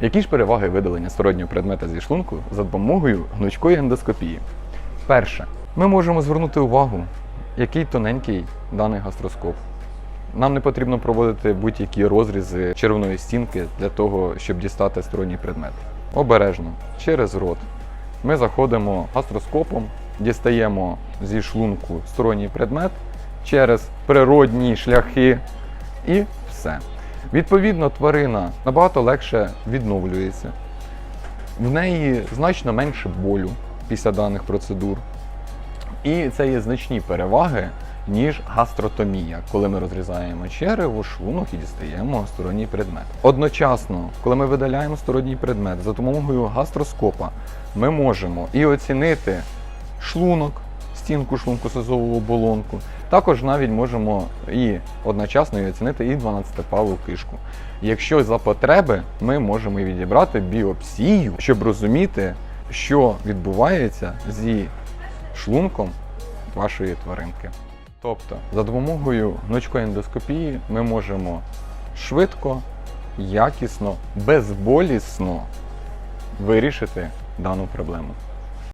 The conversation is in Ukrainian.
Які ж переваги видалення стороннього предмета зі шлунку за допомогою гнучкої ендоскопії? Перше, ми можемо звернути увагу, який тоненький даний гастроскоп. Нам не потрібно проводити будь-які розрізи червоної стінки для того, щоб дістати сторонній предмет. Обережно, через рот. Ми заходимо гастроскопом, дістаємо зі шлунку сторонній предмет через природні шляхи і все. Відповідно, тварина набагато легше відновлюється. В неї значно менше болю після даних процедур. І це є значні переваги, ніж гастротомія, коли ми розрізаємо черево, шлунок і дістаємо сторонній предмет. Одночасно, коли ми видаляємо сторонній предмет за допомогою гастроскопа, ми можемо і оцінити шлунок, стінку шлунку созову оболонку. Також навіть можемо і одночасно і оцінити і 12-палу кишку. Якщо за потреби, ми можемо відібрати біопсію, щоб розуміти, що відбувається зі шлунком вашої тваринки. Тобто, за допомогою гнучкої ендоскопії ми можемо швидко, якісно, безболісно вирішити дану проблему.